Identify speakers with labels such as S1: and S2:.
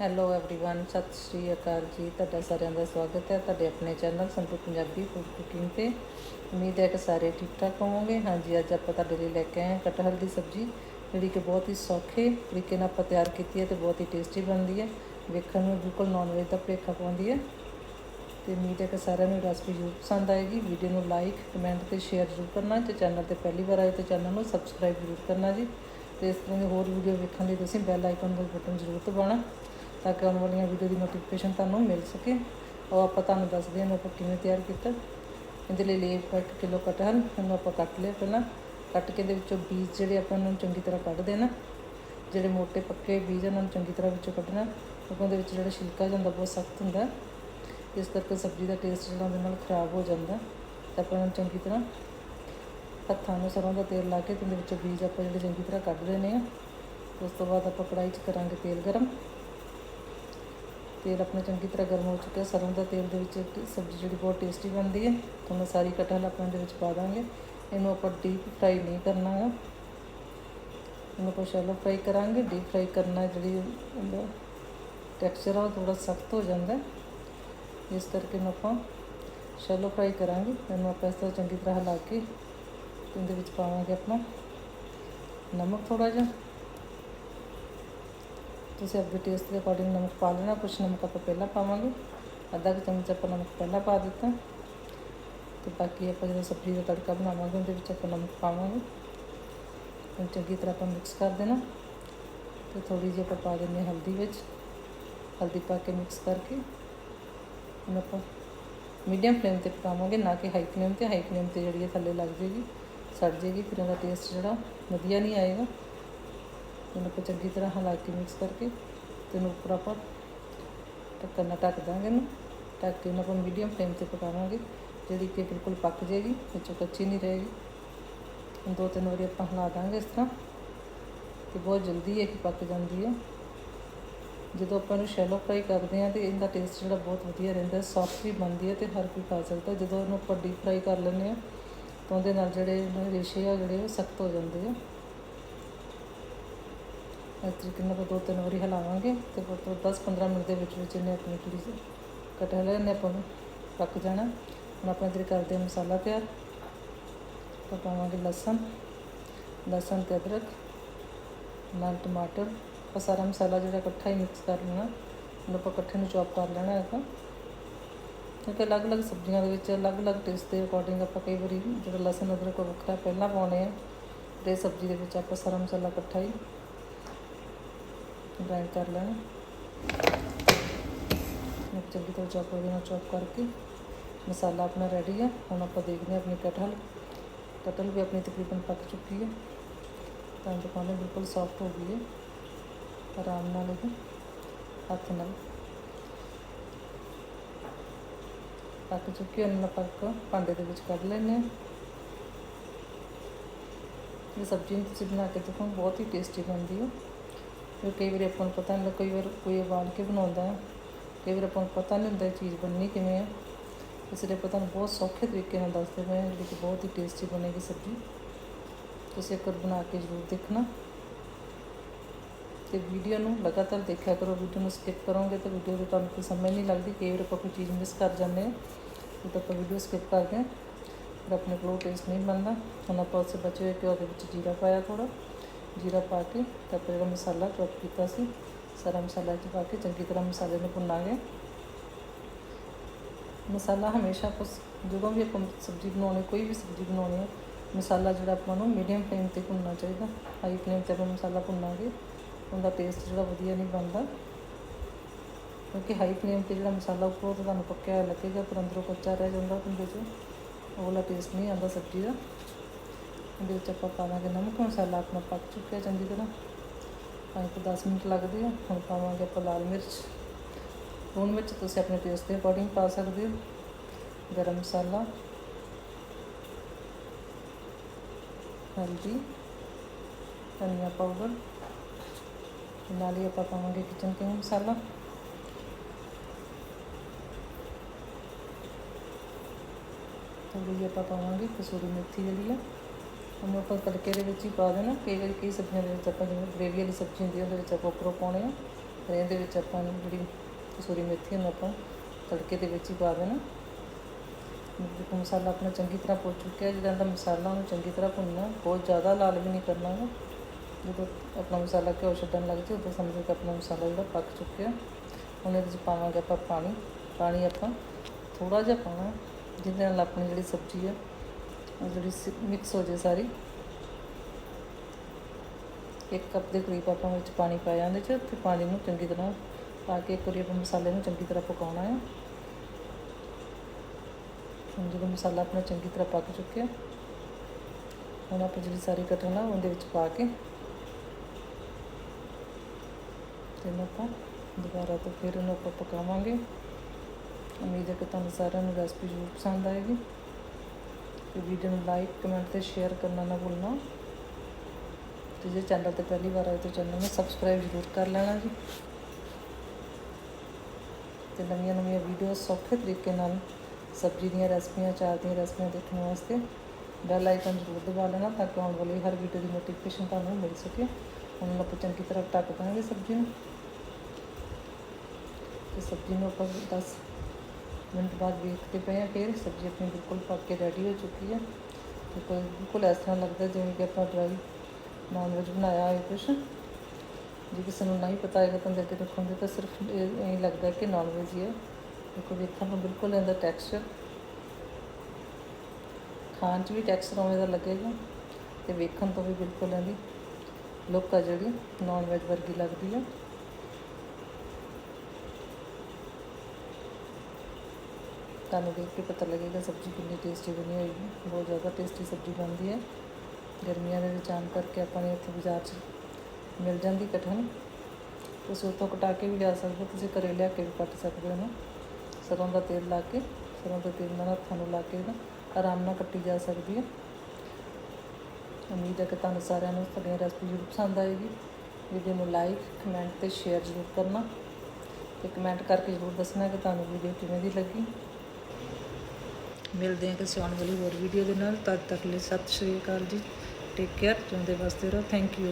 S1: Hello everyone ਸਤਿ ਸ਼੍ਰੀ ਅਕਾਲ ਜੀ ਤੁਹਾਡਾ ਸਾਰਿਆਂ ਦਾ ਸਵਾਗਤ ਹੈ ਤੁਹਾਡੇ ਆਪਣੇ channel Santu Punjabi food cooking ਤੇ ਉਮੀਦ ਹੈ ਕਿ ਸਾਰੇ ਠੀਕ ਠਾਕ ਹੋਵੋਗੇ ਹਾਂਜੀ ਅੱਜ ਆਪਾਂ ਤੁਹਾਡੇ ਲਈ ਲੈ ਕੇ ਆਏ ਹਾਂ ਕਟਹਲ ਦੀ ਸਬਜ਼ੀ ਜਿਹੜੀ ਕਿ ਬਹੁਤ ਹੀ ਸੌਖੇ ਤਰੀਕੇ ਨਾਲ ਆਪਾਂ ਤਿਆਰ ਕੀਤੀ ਹੈ ਤੇ ਬਹੁਤ ਹੀ ਟੇਸਟੀ ਬਣਦੀ ਹੈ ਵੇਖਣ ਨੂੰ ਬਿਲਕੁਲ ਨੌਨ ਵੈਜ ਦਾ ਭਲੇਖਾ ਪਾਉਂਦੀ ਹੈ ਤੇ ਉਮੀਦ ਹੈ ਕਿ ਸਾਰਿਆਂ ਨੂੰ ਰੈਸਪੀ ਜ਼ਰੂਰ ਪਸੰਦ ਆਏਗੀ ਵੀਡੀਓ ਨੂੰ ਲਾਈਕ ਕਮੈਂਟ ਤੇ ਸ਼ੇਅਰ ਜ਼ਰੂਰ ਕਰਨਾ ਤੇ ਚੈਨਲ ਤੇ ਪਹਿਲੀ ਵਾਰ ਆਏ ਤਾਂ ਚੈਨਲ ਨੂੰ ਸਬਸਕ੍ਰਾਈਬ ਜ਼ਰੂਰ ਕਰਨਾ ਜੀ ਤੇ ਇਸ ਤਰ੍ਹਾਂ ਦੀ ਹੋਰ ਵੀਡੀਓ ਵੇਖਣ ਲਈ ਤੁਸੀਂ ਬੈਲ ਆਈਕਨ ਦਾ ਬਟਨ ਜ਼ਰੂਰ ਦਬਾਉਣਾ ਤਾਂ ਕਿ ਆਉਣ ਵਾਲੀਆਂ ਵੀਡੀਓ ਦੀ ਨੋਟੀਫਿਕੇਸ਼ਨ ਤੁਹਾਨੂੰ ਮਿਲ ਸਕੇ। ਉਹ ਆਪਾਂ ਤੁਹਾਨੂੰ ਦੱਸਦੇ ਹਾਂ ਆਪਾਂ ਕਿਵੇਂ ਤਿਆਰ ਕੀਤਾ। ਇਹਦੇ ਲਈ ਲਈ ਆਪਾਂ 1 ਕਿਲੋ ਕਟਹਲ, ਇਹਨੂੰ ਆਪਾਂ ਕੱਟ ਲਿਆ ਪਹਿਲਾਂ। ਕੱਟ ਕੇ ਦੇ ਵਿੱਚੋਂ ਬੀਜ ਜਿਹੜੇ ਆਪਾਂ ਨੂੰ ਚੰਗੀ ਤਰ੍ਹਾਂ ਕੱਢ ਦੇਣਾ। ਜਿਹੜੇ ਮੋٹے ਪੱਕੇ ਬੀਜ ਉਹਨਾਂ ਨੂੰ ਚੰਗੀ ਤਰ੍ਹਾਂ ਵਿੱਚੋਂ ਕੱਢਣਾ। ਕਿਉਂਕਿ ਉਹਦੇ ਵਿੱਚ ਜਿਹੜਾ ਛਿਲਕਾ ਜਾਂਦਾ, ਬਹੁਤ ਸਖਤ ਹੁੰਦਾ। ਇਸ ਕਰਕੇ ਸਬਜ਼ੀ ਦਾ ਟੇਸਟ ਜਿਹੜਾ ਉਹਦੇ ਨਾਲ ਖਰਾਬ ਹੋ ਜਾਂਦਾ। ਤਾਂ ਆਪਾਂ ਇਹਨੂੰ ਚੰਗੀ ਤਰ੍ਹਾਂ ਹੱਥਾਂ ਨੂੰ ਸਰੋਂ ਦਾ ਤੇਲ ਲਾ ਕੇ ਤੇ ਉਹਦੇ ਵਿੱਚੋਂ ਬੀਜ ਆਪਾਂ ਜਿਹੜੇ ਚੰਗੀ ਤਰ੍ਹਾਂ ਕੱਢ ਦੇਣੇ ਆ ਉਸ ਤੋਂ ਬਾਅਦ ਆਪਾਂ ਕੜਾਈ 'ਚ ਕਰਾਂਗੇ ਤੇਲ ਗਰਮ। ਤੇਲ ਆਪਣਾ ਚੰਗੀ ਤਰ੍ਹਾਂ ਗਰਮ ਹੋ ਚੁੱਕਿਆ। ਸਰੋਂ ਦਾ ਤੇਲ ਦੇ ਵਿੱਚ ਸਬਜ਼ੀ ਜਿਹੜੀ ਬਹੁਤ ਟੇਸਟੀ ਬਣਦੀ ਹੈ। ਤੁਹਾਨੂੰ ਸਾਰੀ ਕਟਹਲ ਆਪਾਂ ਇਹਦੇ ਵਿੱਚ ਪਾ ਦਾਂਗੇ। ਇਹਨੂੰ ਆਪਾਂ ਡੀਪ ਫਰਾਈ ਨਹੀਂ ਕਰਨਾ ਹੈ ਇਹਨੂੰ ਆਪਾਂ ਸ਼ੈਲੋ ਫਰਾਈ ਕਰਾਂਗੇ। ਡੀਪ ਫਰਾਈ ਕਰਨਾ ਜਿਹੜੀ ਉਹਦਾ ਟੈਕਸਚਰ ਆ ਉਹ ਥੋੜਾ ਸਖਤ ਹੋ ਜਾਂਦਾ ਇਸ ਕਰਕੇ ਇਹਨੂੰ ਆਪਾਂ ਸ਼ੈਲੋ ਫਰਾਈ ਕਰਾਂਗੇ। ਇਹਨੂੰ ਆਪਾਂ ਇਸ ਤਰ੍ਹਾਂ ਚੰਗੀ ਤਰ੍ਹਾਂ ਹਿਲਾ ਕੇ ਤੇ ਇਹਦੇ ਵਿੱਚ ਪਾਵਾਂਗੇ ਆਪਣਾ ਨਮਕ ਥੋੜਾ ਜਿਹਾ। ਤੁਸੀਂ ਆਪਣੇ ਟੇਸਟ ਦੇ ਅਕੋਰਡਿੰਗ ਨਮਕ ਪਾ ਲੈਣਾ, ਕੁਛ ਨਮਕ ਆਪਾਂ ਪਹਿਲਾਂ ਪਾਵਾਂਗੇ। ਅੱਧਾ ਕੁ ਚਮਚ ਆਪਾਂ ਨਮਕ ਪਹਿਲਾਂ ਪਾ ਦਿੱਤਾ। ਤੇ ਬਾਕੀ ਆਪਾਂ ਜਦੋਂ ਸਬਜ਼ੀ ਦਾ ਤੜਕਾ ਬਣਾਵਾਂਗੇ, ਉਹਦੇ ਵਿੱਚ ਆਪਾਂ ਨਮਕ ਪਾਵਾਂਗੇ। ਹੁਣ ਚੰਗੀ ਤਰ੍ਹਾਂ ਆਪਾਂ ਮਿਕਸ ਕਰ ਦੇਣਾ। ਤੇ ਥੋੜੀ ਜਿਹੀ ਆਪਾਂ ਪਾ ਦਿੰਦੇ ਹਾਂ ਹਲਦੀ ਵਿੱਚ। ਹਲਦੀ ਪਾ ਕੇ ਮਿਕਸ ਕਰਕੇ। ਹੁਣ ਆਪਾਂ ਮੀਡੀਅਮ ਫਲੇਮ ਤੇ ਪਕਾਵਾਂਗੇ, ਨਾ ਕਿ ਹਾਈ ਫਲੇਮ ਤੇ। ਹਾਈ ਫਲੇਮ ਤੇ ਜਿਹੜੀ ਇਹ ਥੱਲੇ ਲੱਗ ਜੇਗੀ ਸੜ ਜੇਗੀ ਫਿਰ ਉਹਦਾ ਟੇਸਟ ਜਿਹੜਾ ਵਧੀਆ ਨਹੀਂ ਆਏਗਾ। ਇਹਨੂੰ ਆਪਾਂ ਚੰਗੀ ਤਰ੍ਹਾਂ ਹਿਲਾ ਕੇ ਮਿਕਸ ਕਰਕੇ ਤੇ ਇਹਨੂੰ ਉੱਪਰ ਆਪਾਂ ਢੱਕਣ ਨਾਲ ਢੱਕ ਦਾਂਗੇ ਇਹਨੂੰ। ਢੱਕ ਕੇ ਇਹਨੂੰ ਆਪਾਂ ਮੀਡੀਅਮ ਫਲੇਮ ਤੇ ਪਕਾਵਾਂਗੇ, ਜਿਹੜੀ ਕਿ ਬਿਲਕੁਲ ਪੱਕ ਜਾਏਗੀ, ਵਿੱਚੋਂ ਕੱਚੀ ਨਹੀਂ ਰਹੇਗੀ। ਦੋ ਤਿੰਨ ਵਾਰੀ ਆਪਾਂ ਹਿਲਾ ਦਾਂਗੇ ਇਸ ਤਰ੍ਹਾਂ ਤੇ ਬਹੁਤ ਜਲਦੀ ਇਹ ਪੱਕ ਜਾਂਦੀ ਹੈ। ਜਦੋਂ ਆਪਾਂ ਇਹਨੂੰ ਸ਼ੈਲੋ ਫਰਾਈ ਕਰਦੇ ਹਾਂ ਤੇ ਇਹਦਾ ਟੇਸਟ ਜਿਹੜਾ ਬਹੁਤ ਵਧੀਆ ਰਹਿੰਦਾ ਸੌਫਟ ਵੀ ਬਣਦੀ ਹੈ ਤੇ ਹਰ ਕੋਈ ਖਾ ਸਕਦਾ ਜਦੋਂ ਇਹਨੂੰ ਆਪਾਂ ਡੀਪ ਫਰਾਈ ਕਰ ਲੈਂਦੇ ਹਾਂ ਤਾਂ ਉਹਦੇ ਨਾਲ ਜਿਹੜੇ ਇਹਨਾਂ ਦੇ ਰੇਸ਼ੇ ਆ ਜਿਹੜੇ ਉਹ ਸਖਤ ਹੋ ਜਾਂਦੇ ਆ। ਇਸ ਤਰੀਕੇ ਨਾਲ ਆਪਾਂ ਦੋ ਤਿੰਨ ਵਾਰੀ ਹਿਲਾਵਾਂਗੇ ਤੇ ਫਿਰ ਤੋਂ 10-15 ਮਿੰਟ ਦੇ ਵਿੱਚ ਵਿੱਚ ਇਹਨੇ ਆਪਣੀ ਜਿਹੜੀ ਸੀ ਕਟਹਲ ਇਹਨੇ ਆਪਾਂ ਨੂੰ ਪੱਕ ਜਾਣਾ। ਹੁਣ ਆਪਾਂ ਇਧਰ ਕਰਦੇ ਹਾਂ ਮਸਾਲਾ ਤਿਆਰ। ਆਪਾਂ ਪਾਵਾਂਗੇ ਲਸਣ ਲਸਣ ਤੇ ਅਦਰਕ, ਨਾਲ ਟਮਾਟਰ। ਆਪਾਂ ਸਾਰਾ ਮਸਾਲਾ ਜਿਹੜਾ ਇਕੱਠਾ ਹੀ ਮਿਕਸ ਕਰ ਲੈਣਾ। ਹੁਣ ਆਪਾਂ ਇਕੱਠੇ ਨੂੰ ਚੌਪ ਕਰ ਲੈਣਾ ਹੈਗਾ ਕਿਉਂਕਿ ਅਲੱਗ-ਅਲੱਗ ਸਬਜ਼ੀਆਂ ਦੇ ਵਿੱਚ ਅਲੱਗ-ਅਲੱਗ ਟੇਸਟ ਦੇ ਅਕੋਰਡਿੰਗ ਆਪਾਂ ਕਈ ਵਾਰੀ ਜਿਹੜਾ ਲਸਣ, ਅਦਰਕ ਉਹ ਵੱਖਰਾ ਪਹਿਲਾਂ ਪਾਉਣੇ ਆ। ਤੇ ਸਬਜ਼ੀ ਦੇ ਵਿੱਚ ਆਪਾਂ ਸਾਰਾ ਮਸਾਲਾ ਇਕੱਠਾ ਹੀ ਗ੍ਰਾਈਂਡ ਕਰ ਲੈਣਾ। ਮੈਂ ਚੰਗੀ ਤਰ੍ਹਾਂ ਚੌਪ ਦੇ ਨਾਲ ਚੌਪ ਕਰਕੇ ਮਸਾਲਾ ਆਪਣਾ ਰੈਡੀ ਹੈ ਹੁਣ ਆਪਾਂ ਦੇਖਦੇ ਹਾਂ ਆਪਣੀ ਕਟਹਲ ਕਟਹਲ ਵੀ ਆਪਣੀ ਤਕਰੀਬਨ ਪੱਕ ਚੁੱਕੀ ਹੈ ਤਾਂ ਦੁਕਾਨੇ ਬਿਲਕੁਲ ਸੌਫਟ ਹੋ ਗਈ ਹੈ ਆਰਾਮ ਨਾਲ ਇਹ ਹੱਥ ਨਾਲ ਪੱਕ ਚੁੱਕੀ ਹੈ ਉਹਨਾਂ ਪੱਕ ਭਾਂਡੇ ਦੇ ਵਿੱਚ ਕੱਢ ਲੈਂਦੇ ਹਾਂ। ਇਹ ਸਬਜ਼ੀ ਨੂੰ ਤੁਸੀਂ ਬਣਾ ਕੇ ਦੇਖੋ, ਬਹੁਤ ਹੀ ਟੇਸਟੀ ਬਣਦੀ ਹੈ ਕਿਉਂਕਿ ਕਈ ਵਾਰੀ ਆਪਾਂ ਨੂੰ ਪਤਾ ਨਹੀਂ, ਕਈ ਵਾਰ ਕੋਈ ਉਬਾਲ ਕੇ ਬਣਾਉਂਦਾ ਹੈ। ਕਈ ਵਾਰ ਆਪਾਂ ਨੂੰ ਪਤਾ ਨਹੀਂ ਹੁੰਦਾ ਚੀਜ਼ ਬਣਨੀ ਕਿਵੇਂ ਹੈ। ਇਸ ਲਈ ਆਪਾਂ ਤੁਹਾਨੂੰ ਬਹੁਤ ਸੌਖੇ ਤਰੀਕੇ ਨਾਲ ਦੱਸਦੇ ਪਏ ਹਾਂ ਜਿਹੜੀ ਕਿ ਬਹੁਤ ਹੀ ਟੇਸਟੀ ਬਣੇਗੀ ਸਬਜ਼ੀ। ਤੁਸੀਂ ਇੱਕ ਵਾਰ ਬਣਾ ਕੇ ਜ਼ਰੂਰ ਦੇਖਣਾ। ਤੇ ਵੀਡੀਓ ਨੂੰ ਲਗਾਤਾਰ ਦੇਖਿਆ ਕਰੋ ਵੀਡੀਓ ਨੂੰ ਸਕਿਪ ਕਰੋਗੇ ਤਾਂ ਵੀਡੀਓ ਦੇ ਤੁਹਾਨੂੰ ਕੋਈ ਸਮਝ ਨਹੀਂ ਲੱਗਦੀ ਕਈ ਵਾਰ ਆਪਾਂ ਕੋਈ ਚੀਜ਼ ਮਿਸ ਕਰ ਜਾਂਦੇ ਹਾਂ। ਤਾਂ ਆਪਾਂ ਵੀਡੀਓ ਸਕਿਪ ਕਰਦੇ ਹਾਂ, ਫਿਰ ਆਪਣੇ ਕੋਲ ਟੇਸਟ ਨਹੀਂ ਬਣਦਾ। ਹੁਣ ਆਪਾਂ ਉਸੇ ਬਚੇ ਹੋਏ ਘਿਓ ਦੇ ਵਿੱਚ ਜੀਰਾ ਪਾਇਆ ਥੋੜਾ ਜੀਰਾ ਪਾ ਕੇ ਤਾਂ ਫਿਰ ਜਿਹੜਾ ਮਸਾਲਾ ਚੌਪ ਕੀਤਾ ਸੀ, ਸਾਰਾ ਮਸਾਲਾ ਚ ਪਾ ਕੇ ਚੰਗੀ ਤਰ੍ਹਾਂ ਮਸਾਲੇ ਨੂੰ ਭੁੰਨਾਂਗੇ। ਮਸਾਲਾ ਹਮੇਸ਼ਾ ਆਪਾਂ ਜਦੋਂ ਵੀ ਆਪਾਂ ਸਬਜ਼ੀ ਬਣਾਉਣੀ, ਕੋਈ ਵੀ ਸਬਜ਼ੀ ਬਣਾਉਣੀ ਹੈ ਮਸਾਲਾ ਜਿਹੜਾ ਆਪਾਂ ਨੂੰ ਮੀਡੀਅਮ ਫਲੇਮ ਤੇ ਭੁੰਨਣਾ ਚਾਹੀਦਾ। ਹਾਈ ਫਲੇਮ ਤੇ ਆਪਾਂ ਮਸਾਲਾ ਭੁੰਨਾਂਗੇ, ਉਹਦਾ ਟੇਸਟ ਜਿਹੜਾ ਵਧੀਆ ਨਹੀਂ ਬਣਦਾ। ਕਿਉਂਕਿ ਹਾਈ ਫਲੇਮ ਤੇ ਜਿਹੜਾ ਮਸਾਲਾ ਉੱਪਰੋਂ ਤਾਂ ਤੁਹਾਨੂੰ ਪੱਕਿਆ ਹੋਇਆ ਲੱਗੇਗਾ, ਪਰ ਅੰਦਰੋਂ ਕੱਚਾ ਰਹਿ ਜਾਂਦਾ ਉਹਦੇ 'ਚ। ਉਹ ਵਾਲਾ ਟੇਸਟ ਨਹੀਂ ਆਉਂਦਾ ਸਬਜ਼ੀ ਦਾ। ਇਹਦੇ ਵਿੱਚ ਆਪਾਂ ਪਾਵਾਂਗੇ ਨਮਕ ਮਸਾਲਾ ਆਪਣਾ ਪੱਕ ਚੁੱਕਿਆ ਚੰਗੀ ਤਰ੍ਹਾਂ। ਪੰਜ ਤੋਂ 10 ਮਿੰਟ ਲੱਗਦੇ ਆ, ਹੁਣ ਪਾਵਾਂਗੇ ਆਪਾਂ ਲਾਲ ਮਿਰਚ। ਲੂਣ ਵਿੱਚ ਤੁਸੀਂ ਆਪਣੇ ਟੇਸਟ ਦੇ ਅਕੋਰਡਿੰਗ ਪਾ ਸਕਦੇ ਹੋ। ਗਰਮ ਮਸਾਲਾ। ਹਲਦੀ ਧਨੀਆ ਪਾਊਡਰ। ਨਾਲ ਹੀ ਆਪਾਂ ਪਾਵਾਂਗੇ ਕਿਚਨ ਕਿੰਗ ਮਸਾਲਾ। ਥੋੜੀ ਜਿਹੀ ਆਪਾਂ ਪਾਵਾਂਗੇ ਕਸੂਰੀ ਮੇਥੀ ਜਿਹੜੀ ਆ। ਉਹਨੂੰ ਆਪਾਂ ਤੜਕੇ ਦੇ ਵਿੱਚ ਹੀ ਪਾ ਦੇਣਾ। ਕਈ ਵਾਰੀ ਕਈ ਸਬਜ਼ੀਆਂ ਦੇ ਵਿੱਚ ਆਪਾਂ ਜਿਵੇਂ ਗ੍ਰੇਵੀ ਵਾਲੀ ਸਬਜ਼ੀ ਹੁੰਦੀ ਹੈ ਉਹਦੇ ਵਿੱਚ ਆਪਾਂ ਉੱਪਰੋਂ ਪਾਉਣੇ ਆ। ਫਿਰ ਇਹਦੇ ਵਿੱਚ ਆਪਾਂ ਨੂੰ ਜਿਹੜੀ ਕਸੂਰੀ ਮੇਥੀ ਨੂੰ ਆਪਾਂ ਤੜਕੇ ਦੇ ਵਿੱਚ ਹੀ ਪਾ ਦੇਣਾ। ਦੇਖੋ ਮਸਾਲਾ ਆਪਣਾ ਚੰਗੀ ਤਰ੍ਹਾਂ ਭੁੱਜ ਚੁੱਕਿਆ ਜਿਹੜਾ ਦਾ ਮਸਾਲਾ ਉਹਨੂੰ ਚੰਗੀ ਤਰ੍ਹਾਂ ਭੁੰਨਣਾ। ਬਹੁਤ ਜ਼ਿਆਦਾ ਲਾਲ ਵੀ ਨਹੀਂ ਕਰਨਾ ਗਾ ਜਦੋਂ ਆਪਣਾ ਮਸਾਲਾ ਘਿਓ ਛੱਡਣ ਲੱਗ ਜਾਏ, ਉਦੋਂ ਸਮਝੋ ਕਿ ਆਪਣਾ ਮਸਾਲਾ ਜਿਹੜਾ ਪੱਕ ਚੁੱਕਿਆ ਹੁਣ ਇਹਦੇ ਵਿੱਚ ਪਾਵਾਂਗੇ ਆਪਾਂ ਪਾਣੀ। ਪਾਣੀ ਆਪਾਂ ਥੋੜਾ ਜਿਹਾ ਪਾਉਣਾ। ਜਿਹਦੇ ਨਾਲ ਆਪਣੀ ਜਿਹੜੀ ਸਬਜ਼ੀ ਆ ਜਿਹੜੀ ਮਿਕਸ ਹੋ ਜਾਏ ਸਾਰੀ। ਇੱਕ ਕੱਪ ਦੇ ਕਰੀਬ ਆਪਾਂ ਵਿੱਚ ਪਾਣੀ ਪਾਇਆ ਉਹਦੇ ਚ ਤੇ ਪਾਣੀ ਨੂੰ ਚੰਗੀ ਤਰ੍ਹਾਂ ਪਾ ਕੇ ਇੱਕ ਵਾਰੀ ਆਪਾਂ ਮਸਾਲੇ ਨੂੰ ਚੰਗੀ ਤਰ੍ਹਾਂ ਪਕਾਉਣਾ ਹੈ ਹੁਣ ਜਦੋਂ ਮਸਾਲਾ ਆਪਣਾ ਚੰਗੀ ਤਰ੍ਹਾਂ ਪੱਕ ਚੁੱਕਿਆ, ਹੁਣ ਆਪਾਂ ਜਿਹੜੀ ਸਾਰੀ ਕਟਰ ਉਹਦੇ ਵਿੱਚ ਪਾ ਕੇ ਤੇ ਆਪਾਂ ਦੁਬਾਰਾ ਤੋਂ ਫਿਰ ਉਹਨੂੰ ਆਪਾਂ ਪਕਾਵਾਂਗੇ। ਉਮੀਦ ਹੈ ਕਿ ਤੁਹਾਨੂੰ ਸਾਰਿਆਂ ਨੂੰ ਰੈਸਪੀ ਜ਼ਰੂਰ ਪਸੰਦ ਆਏਗੀ। ਤੇ ਵੀਡੀਓ ਨੂੰ ਲਾਈਕ ਕਮੈਂਟ ਤੇ ਸ਼ੇਅਰ ਕਰਨਾ ਨਾ ਭੁੱਲਣਾ। ਤੇ ਜੇ ਚੈਨਲ ਤੇ ਪਹਿਲੀ ਵਾਰ ਆਏ ਤਾਂ ਚੈਨਲ ਨੂੰ ਸਬਸਕ੍ਰਾਈਬ ਜ਼ਰੂਰ ਕਰ ਲੈਣਾ ਜੀ। ਤੇ ਨਵੀਆਂ ਨਵੀਆਂ ਵੀਡੀਓ ਸੌਖੇ ਤਰੀਕੇ ਨਾਲ ਸਬਜ਼ੀ ਦੀਆਂ ਰੈਸਪੀਆਂ ਚਾਰ ਦੀਆਂ ਰੈਸਪੀਆਂ ਦੇਖਣ ਵਾਸਤੇ ਬੈਲ ਆਈਕਨ ਜ਼ਰੂਰ ਦਬਾ ਲੈਣਾ ਤਾਂ ਕਿ ਆਉਣ ਵਾਲੀ ਹਰ ਵੀਡੀਓ ਦੀ ਨੋਟੀਫਿਕੇਸ਼ਨ ਤੁਹਾਨੂੰ ਮਿਲ ਸਕੇ। ਹੁਣ ਆਪਾਂ ਚੰਗੀ ਤਰ੍ਹਾਂ ਢੱਕ ਦਾਂਗੇ ਸਬਜ਼ੀ ਨੂੰ। ਤੇ ਸਬਜ਼ੀ ਨੂੰ ਆਪਾਂ 10 ਮਿੰਟ ਬਾਅਦ ਵੇਖਦੇ ਪਏ ਹਾਂ ਫਿਰ ਸਬਜ਼ੀ ਆਪਣੀ ਬਿਲਕੁਲ ਪੱਕ ਕੇ ਰੈਡੀ ਹੋ ਚੁੱਕੀ ਹੈ ਤੇ ਕੋਈ ਬਿਲਕੁਲ ਇਸ ਤਰ੍ਹਾਂ ਲੱਗਦਾ ਜਿਵੇਂ ਕਿ ਆਪਾਂ ਡਰਾਈ ਨਾਨ ਵੈਜ ਬਣਾਇਆ ਹੋਵੇ ਕੁਛ। ਜੇ ਕਿਸੇ ਨੂੰ ਨਹੀਂ ਪਤਾ ਹੈਗਾ ਤਾਂ ਅੱਗੇ ਰੱਖੋਗੇ ਤਾਂ ਸਿਰਫ ਇਹ ਇਹ ਲੱਗਦਾ ਕਿ ਨਾਨ ਵੈਜ ਹੀ ਹੈ ਦੇਖੋ ਵੇਖਣ ਨੂੰ ਬਿਲਕੁਲ ਇਹਦਾ ਟੈਕਸਚਰ ਖਾਣ 'ਚ ਵੀ ਟੈਕਸਚਰ ਉਵੇਂ ਦਾ ਲੱਗੇਗਾ ਤੇ ਵੇਖਣ ਤੋਂ ਵੀ ਬਿਲਕੁਲ ਇਹਦੀ ਲੁੱਕ ਆ ਜਿਹੜੀ ਨਾਨ ਵੈਜ ਵਰਗੀ ਲੱਗਦੀ ਹੈ ਤੁਹਾਨੂੰ ਦੇਖ ਕੇ ਪਤਾ ਲੱਗੇਗਾ ਸਬਜ਼ੀ ਕਿੰਨੀ ਟੇਸਟੀ ਬਣੀ ਹੋਏਗੀ ਬਹੁਤ ਜ਼ਿਆਦਾ ਟੇਸਟੀ ਸਬਜ਼ੀ ਬਣਦੀ ਹੈ। ਗਰਮੀਆਂ ਦੇ ਵਿੱਚ ਆਮ ਕਰਕੇ ਆਪਾਂ ਨੇ ਇੱਥੇ ਬਾਜ਼ਾਰ 'ਚ ਮਿਲ ਜਾਂਦੀ ਕਠਨ। ਤੁਸੀਂ ਉੱਥੋਂ ਕਟਾ ਕੇ ਵੀ ਲਿਆ ਸਕਦੇ ਹੋ। ਤੁਸੀਂ ਘਰੇ ਲਿਆ ਕੇ ਵੀ ਕੱਟ ਸਕਦੇ ਹੋ ਨਾ। ਸਰੋਂ ਦਾ ਤੇਲ ਲਾ ਕੇ, ਸਰੋਂ ਦੇ ਤੇਲ ਨਾਲ ਹੱਥਾਂ ਨੂੰ ਲਾ ਕੇ ਨਾ ਆਰਾਮ ਨਾਲ ਕੱਟੀ ਜਾ ਸਕਦੀ ਹੈ। ਉਮੀਦ ਹੈ ਕਿ ਤੁਹਾਨੂੰ ਸਾਰਿਆਂ ਨੂੰ ਸਾਡੀ ਰੈਸਪੀ ਜ਼ਰੂਰ ਪਸੰਦ ਆਏਗੀ। ਵੀਡੀਓ ਨੂੰ ਲਾਈਕ ਕਮੈਂਟ ਤੇ ਸ਼ੇਅਰ ਜ਼ਰੂਰ ਕਰਨਾ। ਤੇ ਕਮੈਂਟ ਕਰਕੇ ਜ਼ਰੂਰ ਦੱਸਣਾ ਕਿ ਤੁਹਾਨੂੰ ਵੀਡੀਓ ਕਿਵੇਂ ਦੀ ਲੱਗੀ। ਮਿਲਦੇ ਹਾਂ ਕਿਸੇ ਆਉਣ ਵਾਲੀ ਹੋਰ ਵੀਡੀਓ ਦੇ ਨਾਲ। ਤਦ ਤੱਕ ਲਈ ਸਤਿ ਸ਼੍ਰੀ ਅਕਾਲ ਜੀ। ਟੇਕ ਕੇਅਰ ਜਿਉਂਦੇ ਵਾਸਤੇ ਰਹੋ। Thank you